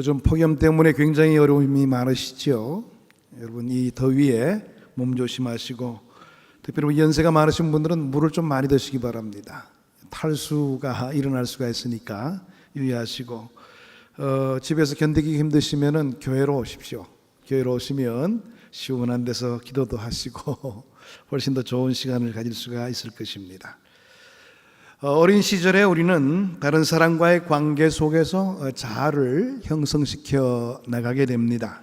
요즘 폭염 때문에 굉장히 어려움이 많으시죠. 여러분 이 더위에 몸 조심하시고 특별히 연세가 많으신 분들은 물을 좀 많이 드시기 바랍니다. 탈수가 일어날 수가 있으니까 유의하시고 어, 집에서 견디기 힘드시면은 교회로 오십시오. 교회로 오시면 시원한 데서 기도도 하시고 훨씬 더 좋은 시간을 가질 수가 있을 것입니다. 어, 어린 시절에 우리는 다른 사람과의 관계 속에서 어, 자아를 형성시켜 나가게 됩니다.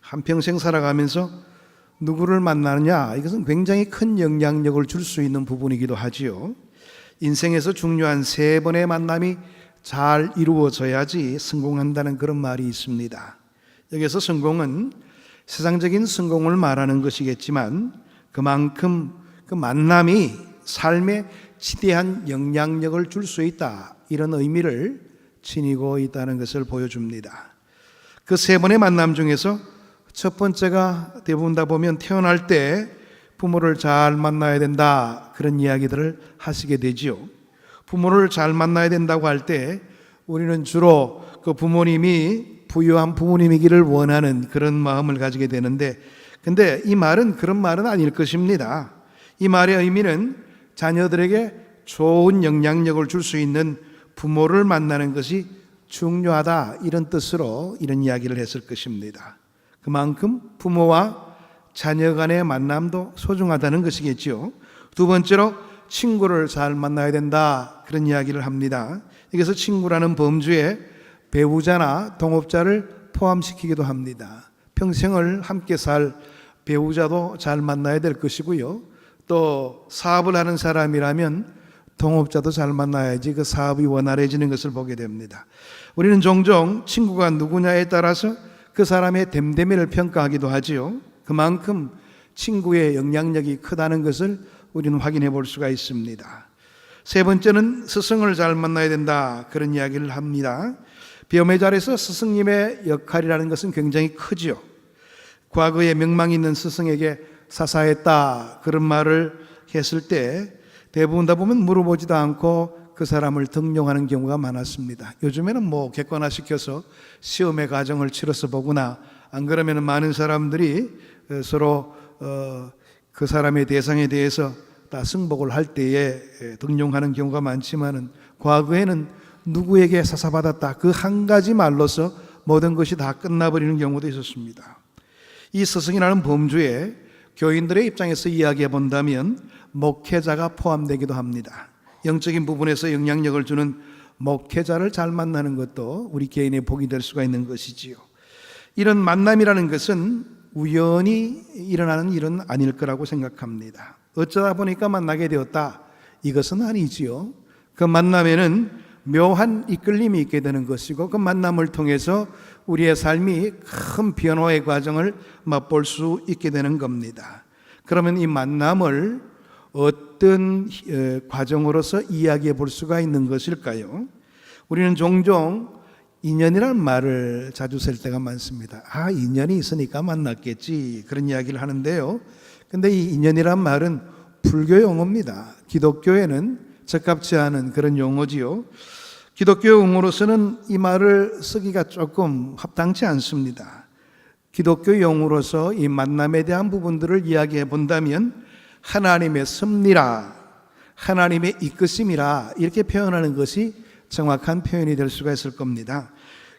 한평생 살아가면서 누구를 만나느냐 이것은 굉장히 큰 영향력을 줄 수 있는 부분이기도 하지요. 인생에서 중요한 세 번의 만남이 잘 이루어져야지 성공한다는 그런 말이 있습니다. 여기서 성공은 세상적인 성공을 말하는 것이겠지만 그만큼 그 만남이 삶에 지대한 영향력을 줄 수 있다. 이런 의미를 지니고 있다는 것을 보여줍니다. 그 세 번의 만남 중에서 첫 번째가 대부분 다 보면 태어날 때 부모를 잘 만나야 된다. 그런 이야기들을 하시게 되지요. 부모를 잘 만나야 된다고 할 때 우리는 주로 그 부모님이 부유한 부모님이기를 원하는 그런 마음을 가지게 되는데 근데 이 말은 그런 말은 아닐 것입니다. 이 말의 의미는 자녀들에게 좋은 영향력을 줄 수 있는 부모를 만나는 것이 중요하다 이런 뜻으로 이런 이야기를 했을 것입니다. 그만큼 부모와 자녀 간의 만남도 소중하다는 것이겠지요. 두 번째로 친구를 잘 만나야 된다 그런 이야기를 합니다. 여기서 친구라는 범주에 배우자나 동업자를 포함시키기도 합니다. 평생을 함께 살 배우자도 잘 만나야 될 것이고요. 또 사업을 하는 사람이라면 동업자도 잘 만나야지 그 사업이 원활해지는 것을 보게 됩니다. 우리는 종종 친구가 누구냐에 따라서 그 사람의 됨됨이를 평가하기도 하지요. 그만큼 친구의 영향력이 크다는 것을 우리는 확인해 볼 수가 있습니다. 세 번째는 스승을 잘 만나야 된다. 그런 이야기를 합니다. 비험의 자리에서 스승님의 역할이라는 것은 굉장히 크지요. 과거에 명망 있는 스승에게 사사했다. 그런 말을 했을 때 대부분 다 보면 물어보지도 않고 그 사람을 등용하는 경우가 많았습니다. 요즘에는 뭐 객관화 시켜서 시험의 과정을 치러서 보거나 안 그러면 많은 사람들이 어, 서로 어, 그 사람의 대상에 대해서 다 승복을 할 때에 등용하는 경우가 많지만은 과거에는 누구에게 사사받았다 그 한 가지 말로서 모든 것이 다 끝나버리는 경우도 있었습니다. 이 스승이라는 범주에 교인들의 입장에서 이야기해 본다면 목회자가 포함되기도 합니다. 영적인 부분에서 영향력을 주는 목회자를 잘 만나는 것도 우리 개인의 복이 될 수가 있는 것이지요. 이런 만남이라는 것은 우연히 일어나는 일은 아닐 거라고 생각합니다. 어쩌다 보니까 만나게 되었다. 이것은 아니지요. 그 만남에는 묘한 이끌림이 있게 되는 것이고 그 만남을 통해서 우리의 삶이 큰 변화의 과정을 맛볼 수 있게 되는 겁니다. 그러면 이 만남을 어떤 어, 과정으로서 이야기해 볼 수가 있는 것일까요? 우리는 종종 인연이라는 말을 자주 쓸 때가 많습니다. 아, 인연이 있으니까 만났겠지. 그런 이야기를 하는데요. 근데 이 인연이란 말은 불교 용어입니다. 기독교에는 적합치 않은 그런 용어지요. 기독교 용어로서는 이 말을 쓰기가 조금 합당치 않습니다. 기독교 용어로서 이 만남에 대한 부분들을 이야기해 본다면 하나님의 섭리라, 하나님의 이끄심이라 이렇게 표현하는 것이 정확한 표현이 될 수가 있을 겁니다.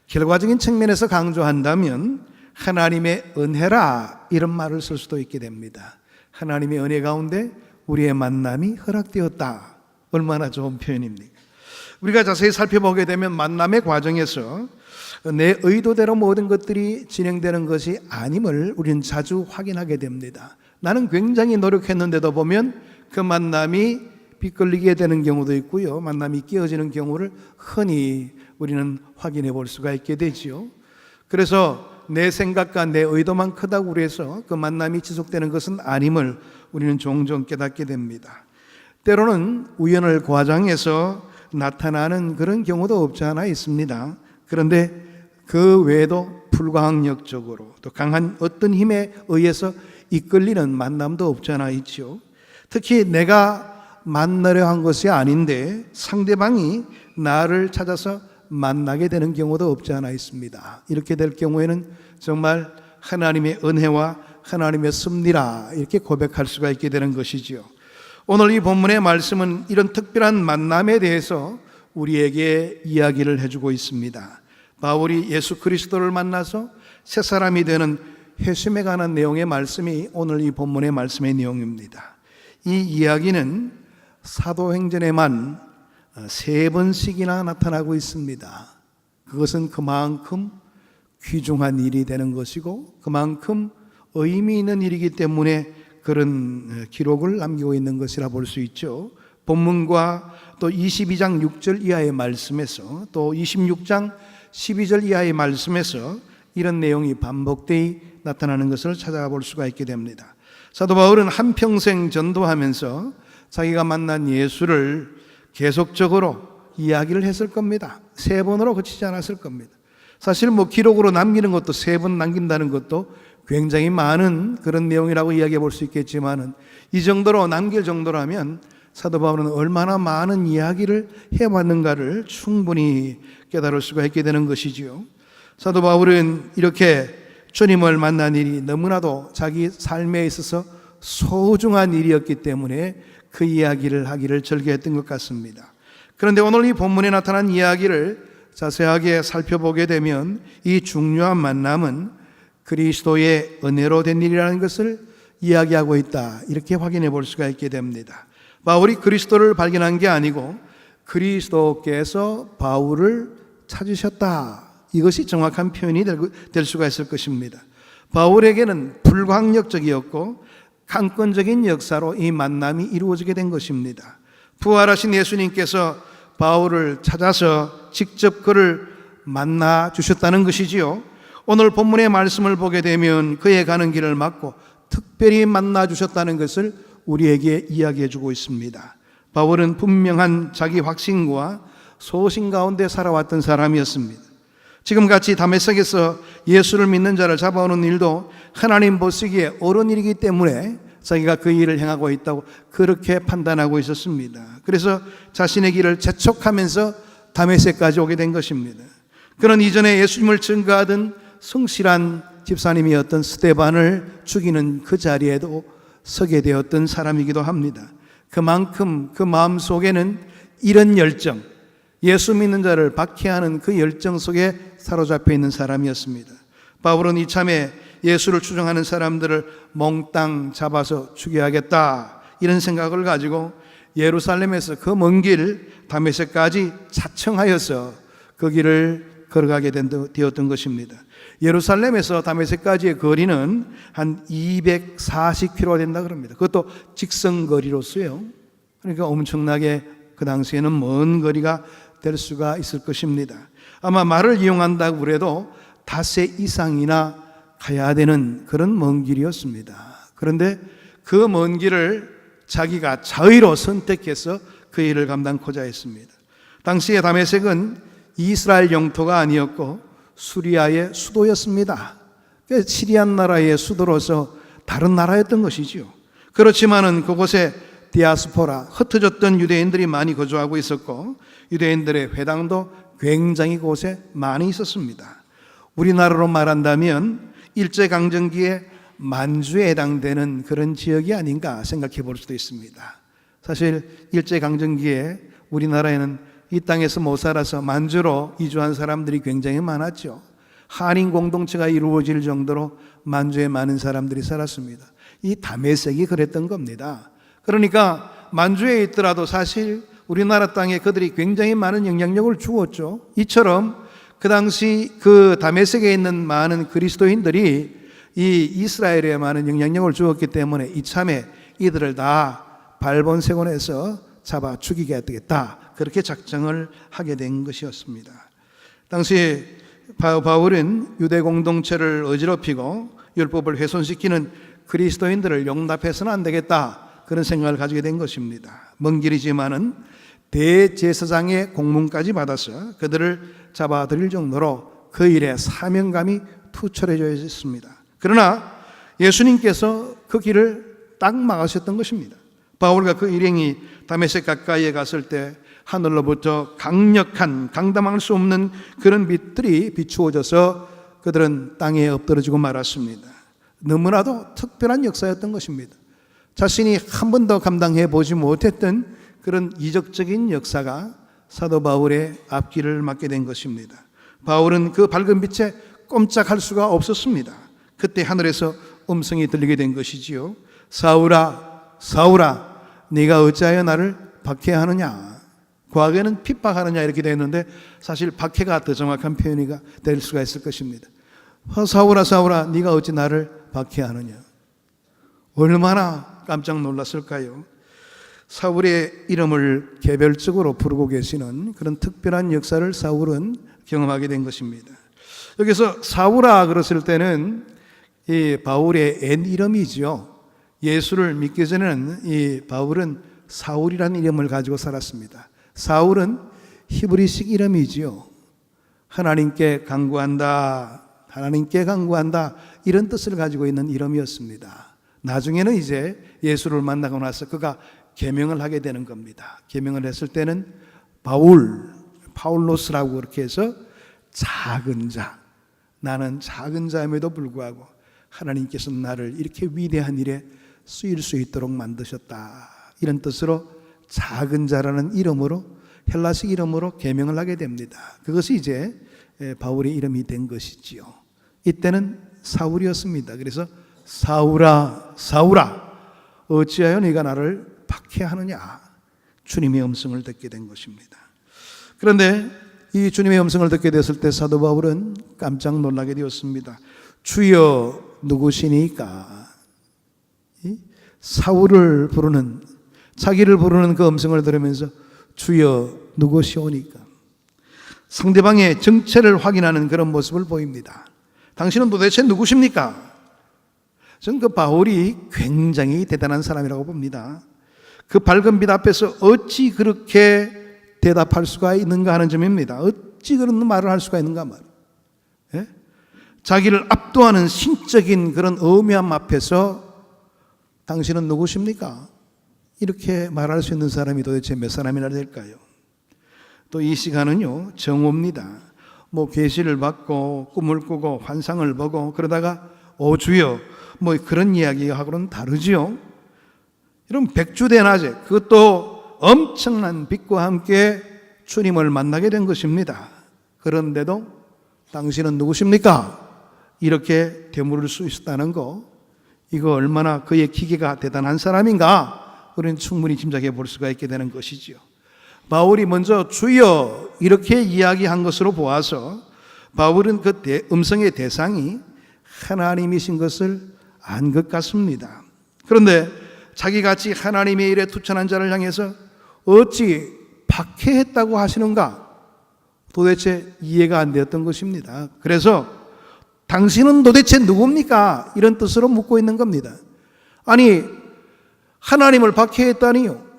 결과적인 측면에서 강조한다면 하나님의 은혜라 이런 말을 쓸 수도 있게 됩니다. 하나님의 은혜 가운데 우리의 만남이 허락되었다. 얼마나 좋은 표현입니까? 우리가 자세히 살펴보게 되면 만남의 과정에서 내 의도대로 모든 것들이 진행되는 것이 아님을 우리는 자주 확인하게 됩니다. 나는 굉장히 노력했는데도 보면 그 만남이 빗걸리게 되는 경우도 있고요. 만남이 끼어지는 경우를 흔히 우리는 확인해 볼 수가 있게 되지요. 그래서 내 생각과 내 의도만 크다고 그래서 그 만남이 지속되는 것은 아님을 우리는 종종 깨닫게 됩니다. 때로는 우연을 과장해서 나타나는 그런 경우도 없지 않아 있습니다. 그런데 그 외에도 불가항력적으로 또 강한 어떤 힘에 의해서 이끌리는 만남도 없지 않아 있죠. 특히 내가 만나려 한 것이 아닌데 상대방이 나를 찾아서 만나게 되는 경우도 없지 않아 있습니다. 이렇게 될 경우에는 정말 하나님의 은혜와 하나님의 섭리라 이렇게 고백할 수가 있게 되는 것이지요. 오늘 이 본문의 말씀은 이런 특별한 만남에 대해서 우리에게 이야기를 해주고 있습니다. 바울이 예수 그리스도를 만나서 새 사람이 되는 회심에 관한 내용의 말씀이 오늘 이 본문의 말씀의 내용입니다. 이 이야기는 사도행전에만 세 번씩이나 나타나고 있습니다. 그것은 그만큼 귀중한 일이 되는 것이고 그만큼 의미 있는 일이기 때문에 그런 기록을 남기고 있는 것이라 볼 수 있죠. 본문과 또 22장 6절 이하의 말씀에서 또 26장 12절 이하의 말씀에서 이런 내용이 반복되이 나타나는 것을 찾아볼 수가 있게 됩니다. 사도 바울은 한평생 전도하면서 자기가 만난 예수를 계속적으로 이야기를 했을 겁니다. 세 번으로 그치지 않았을 겁니다. 사실 뭐 기록으로 남기는 것도 세 번 남긴다는 것도 굉장히 많은 그런 내용이라고 이야기해 볼 수 있겠지만은 이 정도로 남길 정도라면 사도 바울은 얼마나 많은 이야기를 해왔는가를 충분히 깨달을 수가 있게 되는 것이지요. 사도 바울은 이렇게 주님을 만난 일이 너무나도 자기 삶에 있어서 소중한 일이었기 때문에 그 이야기를 하기를 즐겨했던 것 같습니다. 그런데 오늘 이 본문에 나타난 이야기를 자세하게 살펴보게 되면 이 중요한 만남은 그리스도의 은혜로 된 일이라는 것을 이야기하고 있다. 이렇게 확인해 볼 수가 있게 됩니다. 바울이 그리스도를 발견한 게 아니고 그리스도께서 바울을 찾으셨다. 이것이 정확한 표현이 될 수가 있을 것입니다. 바울에게는 불광력적이었고 강권적인 역사로 이 만남이 이루어지게 된 것입니다. 부활하신 예수님께서 바울을 찾아서 직접 그를 만나 주셨다는 것이지요. 오늘 본문의 말씀을 보게 되면 그의 가는 길을 막고 특별히 만나 주셨다는 것을 우리에게 이야기해 주고 있습니다. 바울은 분명한 자기 확신과 소신 가운데 살아왔던 사람이었습니다. 지금 같이 다메섹에서 예수를 믿는 자를 잡아오는 일도 하나님 보시기에 옳은 일이기 때문에 자기가 그 일을 행하고 있다고 그렇게 판단하고 있었습니다. 그래서 자신의 길을 재촉하면서 다메섹까지 오게 된 것입니다. 그런 이전에 예수님을 증거하던 성실한 집사님이었던 스테반을 죽이는 그 자리에도 서게 되었던 사람이기도 합니다. 그만큼 그 마음 속에는 이런 열정, 예수 믿는 자를 박해하는 그 열정 속에 사로잡혀 있는 사람이었습니다. 바울은 이참에 예수를 추종하는 사람들을 몽땅 잡아서 죽여야겠다 이런 생각을 가지고 예루살렘에서 그 먼 길 다메섹까지 자청하여서 그 길을 걸어가게 되었던 것입니다. 예루살렘에서 다메섹까지의 거리는 한 240km 된다 그럽니다. 그것도 직선 거리로서요. 그러니까 엄청나게 그 당시에는 먼 거리가 될 수가 있을 것입니다. 아마 말을 이용한다고 그래도 닷새 이상이나 가야 되는 그런 먼 길이었습니다. 그런데 그 먼 길을 자기가 자의로 선택해서 그 일을 감당코자 했습니다. 당시에 다메섹은 이스라엘 영토가 아니었고 수리아의 수도였습니다. 시리안 나라의 수도로서 다른 나라였던 것이지요. 그렇지만은 그곳에 디아스포라 흩어졌던 유대인들이 많이 거주하고 있었고 유대인들의 회당도 굉장히 곳에 많이 있었습니다. 우리나라로 말한다면 일제 강점기에 만주에 해당되는 그런 지역이 아닌가 생각해 볼 수도 있습니다. 사실 일제 강점기에 우리나라에는 이 땅에서 못 살아서 만주로 이주한 사람들이 굉장히 많았죠. 한인 공동체가 이루어질 정도로 만주에 많은 사람들이 살았습니다. 이 담에색이 그랬던 겁니다. 그러니까 만주에 있더라도 사실 우리나라 땅에 그들이 굉장히 많은 영향력을 주었죠. 이처럼 그 당시 그 다메섹에 있는 많은 그리스도인들이 이 이스라엘에 많은 영향력을 주었기 때문에 이참에 이들을 다 발본색원에서 잡아 죽이게 되겠다. 그렇게 작정을 하게 된 것이었습니다. 당시 바울은 유대 공동체를 어지럽히고 율법을 훼손시키는 그리스도인들을 용납해서는 안 되겠다. 그런 생각을 가지게 된 것입니다. 먼 길이지만은 대제사장의 공문까지 받아서 그들을 잡아들일 정도로 그 일에 사명감이 투철해져 있습니다. 그러나 예수님께서 그 길을 딱 막으셨던 것입니다. 바울과 그 일행이 다메섹 가까이에 갔을 때 하늘로부터 강력한 강담할 수 없는 그런 빛들이 비추어져서 그들은 땅에 엎드러지고 말았습니다. 너무나도 특별한 역사였던 것입니다. 자신이 한 번도 감당해 보지 못했던 그런 이적적인 역사가 사도 바울의 앞길을 맡게 된 것입니다. 바울은 그 밝은 빛에 꼼짝할 수가 없었습니다. 그때 하늘에서 음성이 들리게 된 것이지요. 사울아, 사울아, 네가 어찌하여 나를 박해하느냐? 과거에는 핍박하느냐 이렇게 되었는데 사실 박해가 더 정확한 표현이가 될 수가 있을 것입니다. 어, 사울아, 사울아, 네가 어찌 나를 박해하느냐? 얼마나 깜짝 놀랐을까요? 사울의 이름을 개별적으로 부르고 계시는 그런 특별한 역사를 사울은 경험하게 된 것입니다. 여기서 사울아 그랬을 때는 이 바울의 옛 이름이지요. 예수를 믿기 전에는 이 바울은 사울이라는 이름을 가지고 살았습니다. 사울은 히브리식 이름이지요. 하나님께 강구한다, 하나님께 강구한다 이런 뜻을 가지고 있는 이름이었습니다. 나중에는 이제 예수를 만나고 나서 그가 계명을 하게 되는 겁니다. 계명을 했을 때는 바울, 파울로스라고 그렇게 해서 작은 자, 나는 작은 자임에도 불구하고 하나님께서 나를 이렇게 위대한 일에 쓰일 수 있도록 만드셨다. 이런 뜻으로 작은 자라는 이름으로 헬라식 이름으로 계명을 하게 됩니다. 그것이 이제 바울의 이름이 된 것이지요. 이때는 사울이었습니다. 그래서 사울아, 사울아, 어찌하여 네가 나를 박해하느냐? 주님의 음성을 듣게 된 것입니다. 그런데 이 주님의 음성을 듣게 됐을 때 사도 바울은 깜짝 놀라게 되었습니다. 주여 누구시니까? 사울을 부르는 자기를 부르는 그 음성을 들으면서 주여 누구시오니까? 상대방의 정체를 확인하는 그런 모습을 보입니다. 당신은 도대체 누구십니까? 저는 그 바울이 굉장히 대단한 사람이라고 봅니다. 그 밝은 빛 앞에서 어찌 그렇게 대답할 수가 있는가 하는 점입니다. 어찌 그런 말을 할 수가 있는가 말. 예? 자기를 압도하는 신적인 그런 의미함 앞에서 당신은 누구십니까? 이렇게 말할 수 있는 사람이 도대체 몇 사람이나 될까요? 또 이 시간은요 정오입니다. 뭐 계시를 받고 꿈을 꾸고 환상을 보고 그러다가 오 주여 뭐 그런 이야기하고는 다르지요. 여러분 백주대낮에 그것도 엄청난 빛과 함께 주님을 만나게 된 것입니다. 그런데도 당신은 누구십니까? 이렇게 되물을 수 있었다는 거 이거 얼마나 그의 기계가 대단한 사람인가 우리는 충분히 짐작해 볼 수가 있게 되는 것이지요. 바울이 먼저 주여 이렇게 이야기한 것으로 보아서 바울은 그 대, 음성의 대상이 하나님이신 것을 안 것 같습니다. 그런데 자기같이 하나님의 일에 투천한 자를 향해서 어찌 박해했다고 하시는가? 도대체 이해가 안 되었던 것입니다. 그래서 당신은 도대체 누굽니까? 이런 뜻으로 묻고 있는 겁니다. 아니, 하나님을 박해했다니요.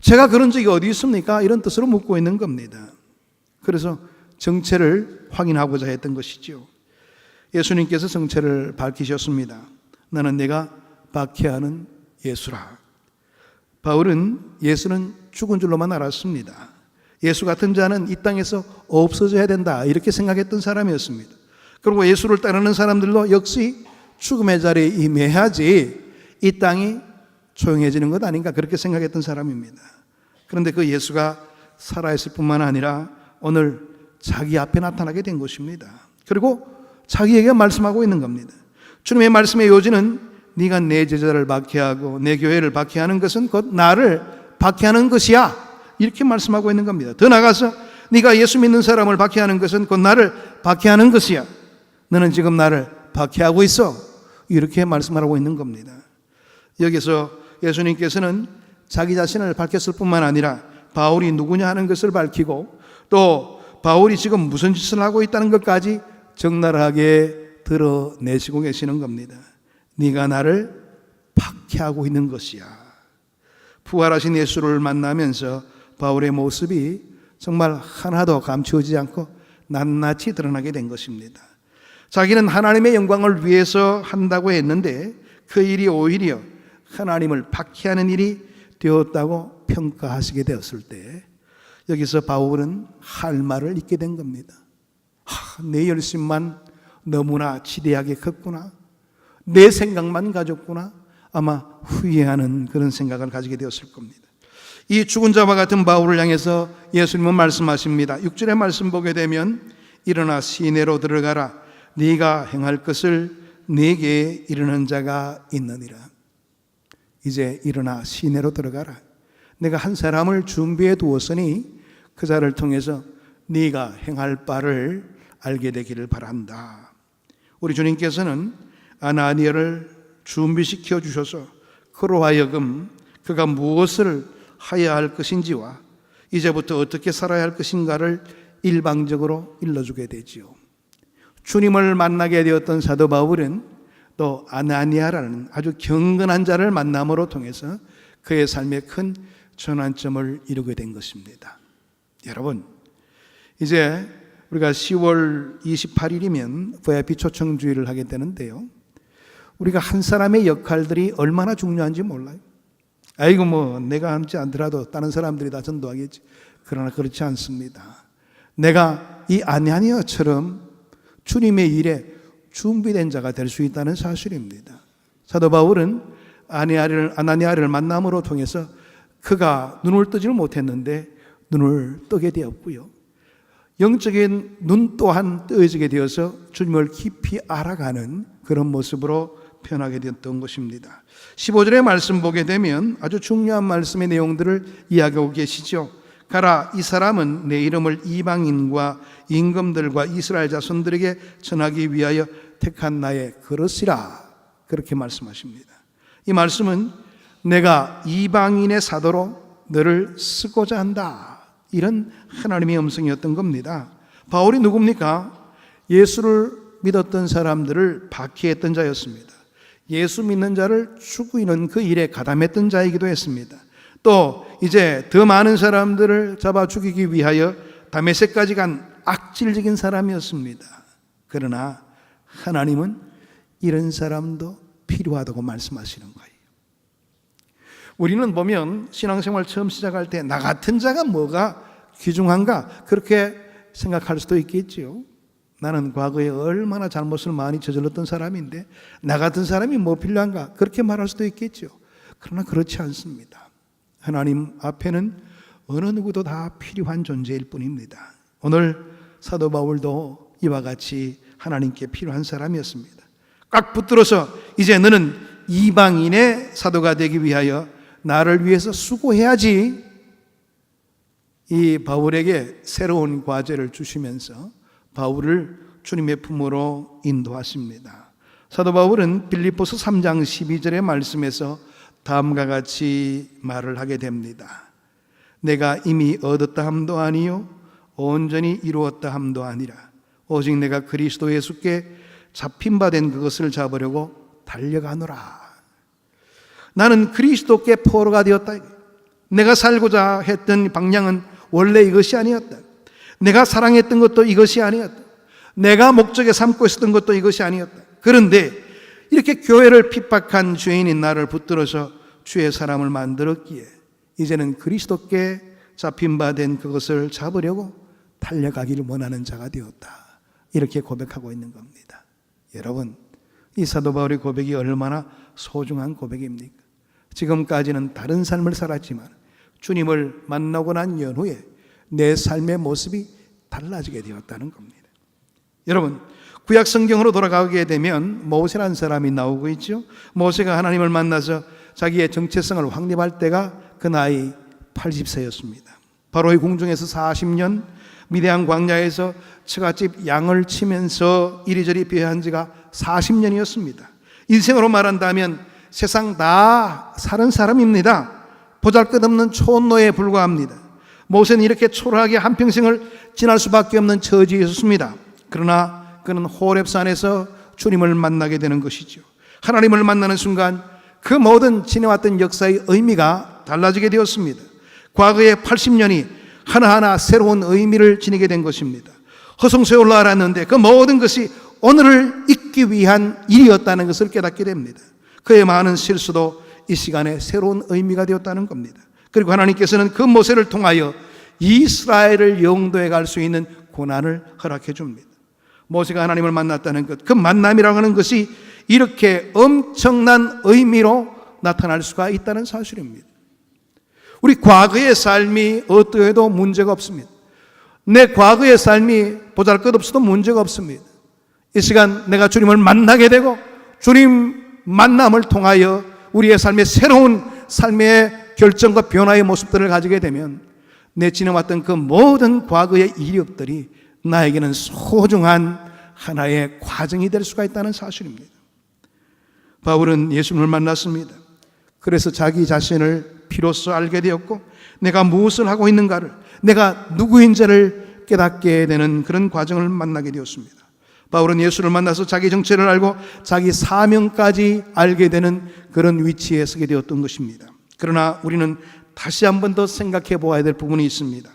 제가 그런 적이 어디 있습니까? 이런 뜻으로 묻고 있는 겁니다. 그래서 정체를 확인하고자 했던 것이죠. 예수님께서 정체를 밝히셨습니다. 나는 내가 박해하는 예수라. 바울은 예수는 죽은 줄로만 알았습니다. 예수 같은 자는 이 땅에서 없어져야 된다. 이렇게 생각했던 사람이었습니다. 그리고 예수를 따르는 사람들도 역시 죽음의 자리에 임해야지 이 땅이 조용해지는 것 아닌가 그렇게 생각했던 사람입니다. 그런데 그 예수가 살아있을 뿐만 아니라 오늘 자기 앞에 나타나게 된 것입니다. 그리고 자기에게 말씀하고 있는 겁니다. 주님의 말씀의 요지는 네가 내 제자를 박해하고 내 교회를 박해하는 것은 곧 나를 박해하는 것이야. 이렇게 말씀하고 있는 겁니다. 더 나가서 네가 예수 믿는 사람을 박해하는 것은 곧 나를 박해하는 것이야. 너는 지금 나를 박해하고 있어. 이렇게 말씀하고 있는 겁니다. 여기서 예수님께서는 자기 자신을 밝혔을 뿐만 아니라 바울이 누구냐 하는 것을 밝히고 또 바울이 지금 무슨 짓을 하고 있다는 것까지 적나라하게 드러내시고 계시는 겁니다. 네가 나를 박해하고 있는 것이야. 부활하신 예수를 만나면서 바울의 모습이 정말 하나도 감추어지지 않고 낱낱이 드러나게 된 것입니다. 자기는 하나님의 영광을 위해서 한다고 했는데 그 일이 오히려 하나님을 박해하는 일이 되었다고 평가하시게 되었을 때 여기서 바울은 할 말을 잊게 된 겁니다. 하, 내 열심만 너무나 지대하게 컸구나. 내 생각만 가졌구나. 아마 후회하는 그런 생각을 가지게 되었을 겁니다. 이 죽은 자와 같은 바울을 향해서 예수님은 말씀하십니다. 6절의 말씀 보게 되면 일어나 시내로 들어가라. 네가 행할 것을 네게 이르는 자가 있느니라. 이제 일어나 시내로 들어가라. 내가 한 사람을 준비해 두었으니 그 자를 통해서 네가 행할 바를 알게 되기를 바란다. 우리 주님께서는 아나니아를 준비시켜 주셔서 그로 하여금 그가 무엇을 하여야 할 것인지와 이제부터 어떻게 살아야 할 것인가를 일방적으로 일러주게 되지요. 주님을 만나게 되었던 사도 바울은 또 아나니아라는 아주 경건한 자를 만남으로 통해서 그의 삶에 큰 전환점을 이루게 된 것입니다. 여러분, 이제 우리가 10월 28일이면 VIP 초청주의를 하게 되는데요. 우리가 한 사람의 역할들이 얼마나 중요한지 몰라요. 아이고 뭐 내가 하지 않더라도 다른 사람들이 다 전도하겠지. 그러나 그렇지 않습니다. 내가 이 아냐니아처럼 주님의 일에 준비된 자가 될 수 있다는 사실입니다. 사도 바울은 아니아를 아나니아를 만남으로 통해서 그가 눈을 뜨지를 못했는데 눈을 뜨게 되었고요. 영적인 눈 또한 뜨어지게 되어서 주님을 깊이 알아가는 그런 모습으로 변하게 되었던 것입니다. 15절의 말씀 보게 되면 아주 중요한 말씀의 내용들을 이야기하고 계시죠. 가라 이 사람은 내 이름을 이방인과 임금들과 이스라엘 자손들에게 전하기 위하여 택한 나의 그릇이라 그렇게 말씀하십니다. 이 말씀은 내가 이방인의 사도로 너를 쓰고자 한다. 이런 하나님의 음성이었던 겁니다. 바울이 누굽니까? 예수를 믿었던 사람들을 박해했던 자였습니다. 예수 믿는 자를 죽이는 그 일에 가담했던 자이기도 했습니다. 또 이제 더 많은 사람들을 잡아 죽이기 위하여 다메섹까지 간 악질적인 사람이었습니다. 그러나 하나님은 이런 사람도 필요하다고 말씀하시는 거예요. 우리는 보면 신앙생활 처음 시작할 때 나 같은 자가 뭐가 귀중한가 그렇게 생각할 수도 있겠지요. 나는 과거에 얼마나 잘못을 많이 저질렀던 사람인데 나 같은 사람이 뭐 필요한가 그렇게 말할 수도 있겠죠. 그러나 그렇지 않습니다. 하나님 앞에는 어느 누구도 다 필요한 존재일 뿐입니다. 오늘 사도 바울도 이와 같이 하나님께 필요한 사람이었습니다. 꽉 붙들어서 이제 너는 이방인의 사도가 되기 위하여 나를 위해서 수고해야지 이 바울에게 새로운 과제를 주시면서 바울을 주님의 품으로 인도하십니다. 사도 바울은 빌립보서 3장 12절의 말씀에서 다음과 같이 말을 하게 됩니다. 내가 이미 얻었다 함도 아니요 온전히 이루었다 함도 아니라 오직 내가 그리스도 예수께 잡힌 바 된 그것을 잡으려고 달려가노라. 나는 그리스도께 포로가 되었다. 내가 살고자 했던 방향은 원래 이것이 아니었다. 내가 사랑했던 것도 이것이 아니었다. 내가 목적에 삼고 있었던 것도 이것이 아니었다. 그런데 이렇게 교회를 핍박한 죄인인 나를 붙들어서 주의 사람을 만들었기에 이제는 그리스도께 잡힌 바 된 그것을 잡으려고 달려가기를 원하는 자가 되었다. 이렇게 고백하고 있는 겁니다. 여러분, 이 사도 바울의 고백이 얼마나 소중한 고백입니까? 지금까지는 다른 삶을 살았지만 주님을 만나고 난 연후에 내 삶의 모습이 달라지게 되었다는 겁니다. 여러분, 구약 성경으로 돌아가게 되면 모세라는 사람이 나오고 있죠. 모세가 하나님을 만나서 자기의 정체성을 확립할 때가 그 나이 80세였습니다. 바로의 궁중에서 40년 미대한 광야에서 처갓집 양을 치면서 이리저리 배회한 지가 40년이었습니다. 인생으로 말한다면 세상 다 사는 사람입니다. 보잘 것 없는 촌노에 불과합니다. 모세는 이렇게 초라하게 한평생을 지날 수밖에 없는 처지에 있었습니다. 그러나 그는 호렙산에서 주님을 만나게 되는 것이죠. 하나님을 만나는 순간 그 모든 지내왔던 역사의 의미가 달라지게 되었습니다. 과거의 80년이 하나하나 새로운 의미를 지니게 된 것입니다. 허송세월 알았는데 그 모든 것이 오늘을 잊기 위한 일이었다는 것을 깨닫게 됩니다. 그의 많은 실수도 이 시간에 새로운 의미가 되었다는 겁니다. 그리고 하나님께서는 그 모세를 통하여 이스라엘을 영도해 갈 수 있는 고난을 허락해 줍니다. 모세가 하나님을 만났다는 것, 그 만남이라고 하는 것이 이렇게 엄청난 의미로 나타날 수가 있다는 사실입니다. 우리 과거의 삶이 어떠해도 문제가 없습니다. 내 과거의 삶이 보잘 것 없어도 문제가 없습니다. 이 시간 내가 주님을 만나게 되고 주님 만남을 통하여 우리의 삶의 새로운 삶의 결정과 변화의 모습들을 가지게 되면 내 지나왔던 그 모든 과거의 이력들이 나에게는 소중한 하나의 과정이 될 수가 있다는 사실입니다. 바울은 예수님을 만났습니다. 그래서 자기 자신을 비로소 알게 되었고 내가 무엇을 하고 있는가를 내가 누구인지를 깨닫게 되는 그런 과정을 만나게 되었습니다. 바울은 예수를 만나서 자기 정체를 알고 자기 사명까지 알게 되는 그런 위치에 서게 되었던 것입니다. 그러나 우리는 다시 한 번 더 생각해 보아야 될 부분이 있습니다.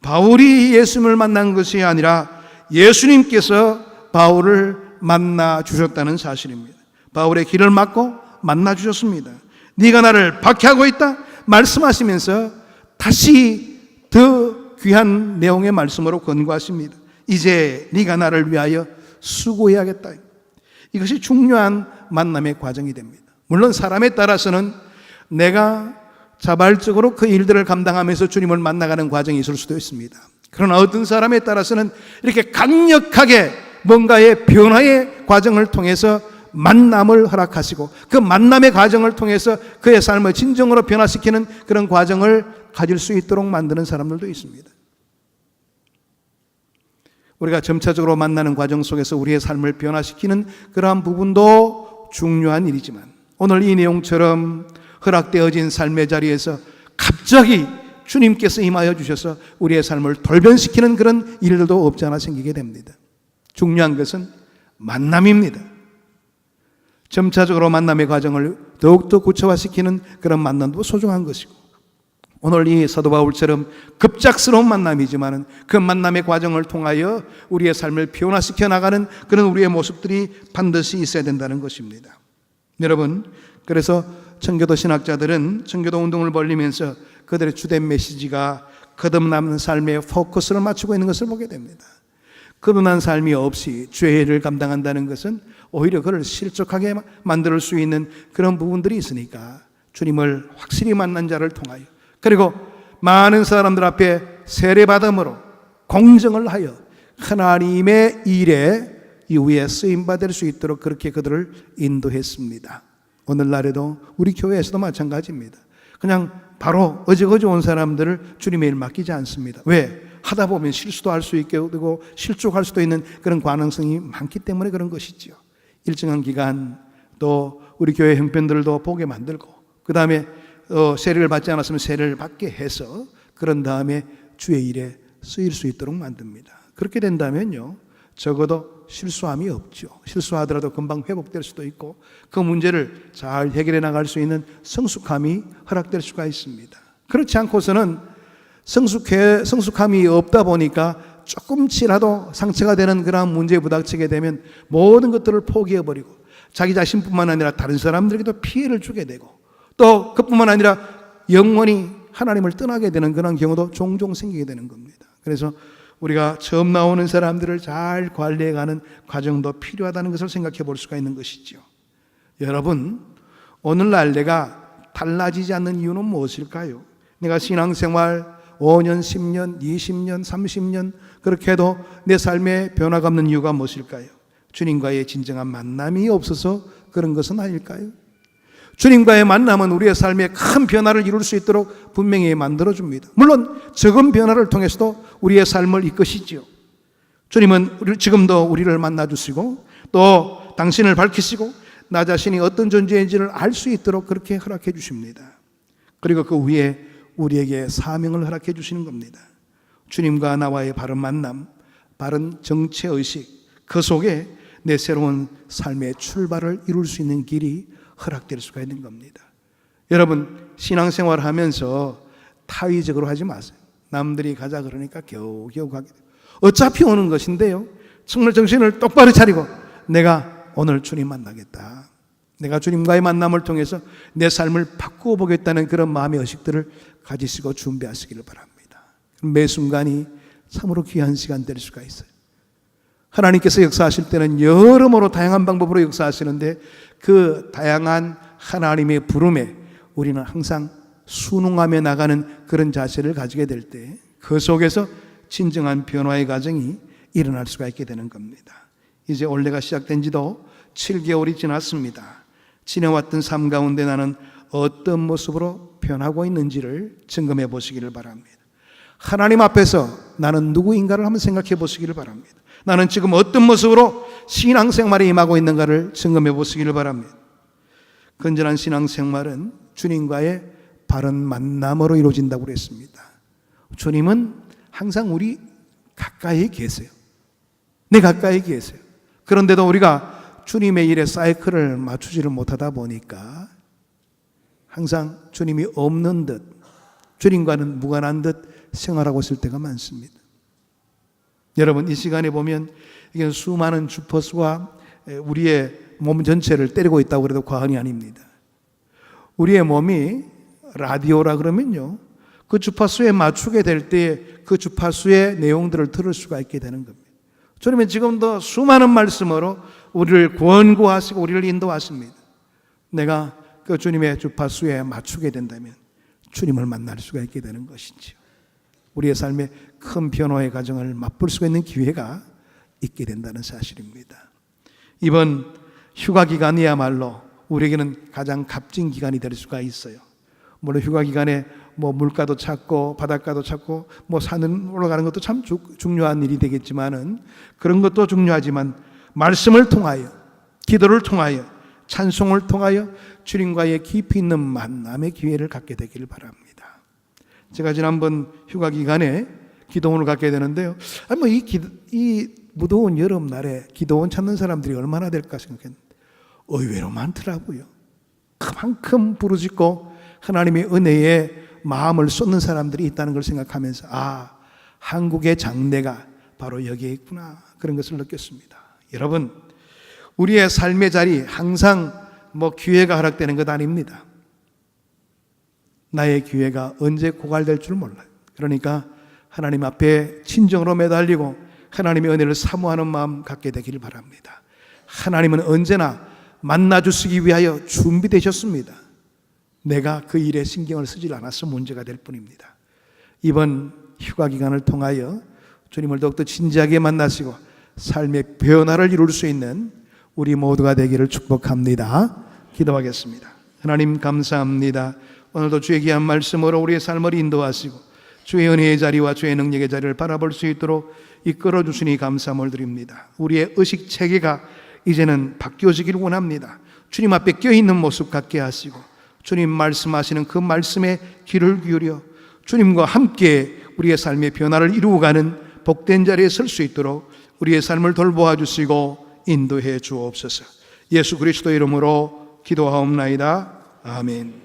바울이 예수님을 만난 것이 아니라 예수님께서 바울을 만나 주셨다는 사실입니다. 바울의 길을 막고 만나 주셨습니다. 네가 나를 박해하고 있다 말씀하시면서 다시 더 귀한 내용의 말씀으로 권고하십니다. 이제 네가 나를 위하여 수고해야겠다. 이것이 중요한 만남의 과정이 됩니다. 물론 사람에 따라서는 내가 자발적으로 그 일들을 감당하면서 주님을 만나가는 과정이 있을 수도 있습니다. 그러나 어떤 사람에 따라서는 이렇게 강력하게 뭔가의 변화의 과정을 통해서 만남을 허락하시고 그 만남의 과정을 통해서 그의 삶을 진정으로 변화시키는 그런 과정을 가질 수 있도록 만드는 사람들도 있습니다. 우리가 점차적으로 만나는 과정 속에서 우리의 삶을 변화시키는 그러한 부분도 중요한 일이지만 오늘 이 내용처럼 허락되어진 삶의 자리에서 갑자기 주님께서 임하여 주셔서 우리의 삶을 돌변시키는 그런 일들도 없지 않아 생기게 됩니다. 중요한 것은 만남입니다. 점차적으로 만남의 과정을 더욱더 구체화시키는 그런 만남도 소중한 것이고 오늘 이 사도 바울처럼 급작스러운 만남이지만은 그 만남의 과정을 통하여 우리의 삶을 변화시켜 나가는 그런 우리의 모습들이 반드시 있어야 된다는 것입니다. 여러분, 그래서 청교도 신학자들은 청교도 운동을 벌리면서 그들의 주된 메시지가 거듭남는 삶에 포커스를 맞추고 있는 것을 보게 됩니다. 거듭난 삶이 없이 죄를 감당한다는 것은 오히려 그를 실족하게 만들 수 있는 그런 부분들이 있으니까 주님을 확실히 만난 자를 통하여 그리고 많은 사람들 앞에 세례받음으로 공정을 하여 하나님의 일에 이후에 쓰임받을 수 있도록 그렇게 그들을 인도했습니다. 오늘날에도 우리 교회에서도 마찬가지입니다. 그냥 바로 어제거제 온 사람들을 주님의 일 맡기지 않습니다. 왜? 하다 보면 실수도 할 수 있게 되고 실족할 수도 있는 그런 가능성이 많기 때문에 그런 것이지요. 일정한 기간 또 우리 교회 형편들도 보게 만들고 그 다음에 어, 세례를 받지 않았으면 세례를 받게 해서 그런 다음에 주의 일에 쓰일 수 있도록 만듭니다. 그렇게 된다면요. 적어도 실수함이 없죠. 실수하더라도 금방 회복될 수도 있고 그 문제를 잘 해결해 나갈 수 있는 성숙함이 허락될 수가 있습니다. 그렇지 않고서는 성숙해, 성숙함이 없다 보니까 조금치라도 상처가 되는 그런 문제에 부닥치게 되면 모든 것들을 포기해버리고 자기 자신뿐만 아니라 다른 사람들에게도 피해를 주게 되고 또 그뿐만 아니라 영원히 하나님을 떠나게 되는 그런 경우도 종종 생기게 되는 겁니다. 그래서 우리가 처음 나오는 사람들을 잘 관리해가는 과정도 필요하다는 것을 생각해 볼 수가 있는 것이죠. 여러분, 오늘날 내가 달라지지 않는 이유는 무엇일까요? 내가 신앙생활 5년, 10년, 20년, 30년 그렇게 해도 내 삶에 변화가 없는 이유가 무엇일까요? 주님과의 진정한 만남이 없어서 그런 것은 아닐까요? 주님과의 만남은 우리의 삶에 큰 변화를 이룰 수 있도록 분명히 만들어줍니다. 물론 적은 변화를 통해서도 우리의 삶을 이끄시지요. 주님은 지금도 우리를 만나주시고 또 당신을 밝히시고 나 자신이 어떤 존재인지를 알 수 있도록 그렇게 허락해 주십니다. 그리고 그 위에 우리에게 사명을 허락해 주시는 겁니다. 주님과 나와의 바른 만남, 바른 정체의식, 그 속에 내 새로운 삶의 출발을 이룰 수 있는 길이 허락될 수가 있는 겁니다. 여러분, 신앙생활 하면서 타의적으로 하지 마세요. 남들이 가자 그러니까 겨우겨우 가게 돼요. 어차피 오는 것인데요. 정말 정신을 똑바로 차리고 내가 오늘 주님 만나겠다. 내가 주님과의 만남을 통해서 내 삶을 바꾸어 보겠다는 그런 마음의 의식들을 가지시고 준비하시기를 바랍니다. 매 순간이 참으로 귀한 시간 될 수가 있어요. 하나님께서 역사하실 때는 여러모로 다양한 방법으로 역사하시는데 그 다양한 하나님의 부름에 우리는 항상 순응하며 나가는 그런 자세를 가지게 될 때 그 속에서 진정한 변화의 과정이 일어날 수가 있게 되는 겁니다. 이제 올해가 시작된 지도 7개월이 지났습니다. 지내왔던 삶 가운데 나는 어떤 모습으로 변하고 있는지를 점검해 보시기를 바랍니다. 하나님 앞에서 나는 누구인가를 한번 생각해 보시기를 바랍니다. 나는 지금 어떤 모습으로 신앙생활에 임하고 있는가를 점검해 보시기를 바랍니다. 건전한 신앙생활은 주님과의 바른 만남으로 이루어진다고 그랬습니다. 주님은 항상 우리 가까이 계세요. 내 가까이 계세요. 그런데도 우리가 주님의 일에 사이클을 맞추지를 못하다 보니까 항상 주님이 없는 듯, 주님과는 무관한 듯 생활하고 있을 때가 많습니다. 여러분, 이 시간에 보면 이게 수많은 주파수가 우리의 몸 전체를 때리고 있다고 그래도 과언이 아닙니다. 우리의 몸이 라디오라 그러면요. 그 주파수에 맞추게 될 때 그 주파수의 내용들을 들을 수가 있게 되는 겁니다. 주님은 지금도 수많은 말씀으로 우리를 권고하시고 우리를 인도하십니다. 내가 그 주님의 주파수에 맞추게 된다면 주님을 만날 수가 있게 되는 것이지요. 우리의 삶에 큰 변화의 과정을 맛볼 수가 있는 기회가 있게 된다는 사실입니다. 이번 휴가 기간이야말로 우리에게는 가장 값진 기간이 될 수가 있어요. 물론 휴가 기간에 뭐 물가도 찾고 바닷가도 찾고 뭐 산을 올라가는 것도 참 주, 중요한 일이 되겠지만은 그런 것도 중요하지만 말씀을 통하여 기도를 통하여 찬송을 통하여 주님과의 깊이 있는 만남의 기회를 갖게 되기를 바랍니다. 제가 지난번 휴가 기간에 기도원을 갖게 되는데요. 아니 뭐이 이 무더운 여름날에 기도원 찾는 사람들이 얼마나 될까 생각했는데 의외로 많더라고요. 그만큼 부르짖고 하나님의 은혜에 마음을 쏟는 사람들이 있다는 걸 생각하면서 아 한국의 장래가 바로 여기에 있구나 그런 것을 느꼈습니다. 여러분 우리의 삶의 자리 항상 뭐 기회가 허락되는 것 아닙니다. 나의 기회가 언제 고갈될 줄 몰라요. 그러니까 하나님 앞에 진정으로 매달리고 하나님의 은혜를 사모하는 마음 갖게 되기를 바랍니다. 하나님은 언제나 만나 주시기 위하여 준비되셨습니다. 내가 그 일에 신경을 쓰지 않아서 문제가 될 뿐입니다. 이번 휴가 기간을 통하여 주님을 더욱더 진지하게 만나시고 삶의 변화를 이룰 수 있는 우리 모두가 되기를 축복합니다. 기도하겠습니다. 하나님 감사합니다. 오늘도 주의 귀한 말씀으로 우리의 삶을 인도하시고 주의 은혜의 자리와 주의 능력의 자리를 바라볼 수 있도록 이끌어 주시니 감사함을 드립니다. 우리의 의식 체계가 이제는 바뀌어지기를 원합니다. 주님 앞에 껴있는 모습 갖게 하시고 주님 말씀하시는 그 말씀에 귀를 기울여 주님과 함께 우리의 삶의 변화를 이루어가는 복된 자리에 설 수 있도록 우리의 삶을 돌보아 주시고 인도해 주옵소서. 예수 그리스도 이름으로 기도하옵나이다. 아멘.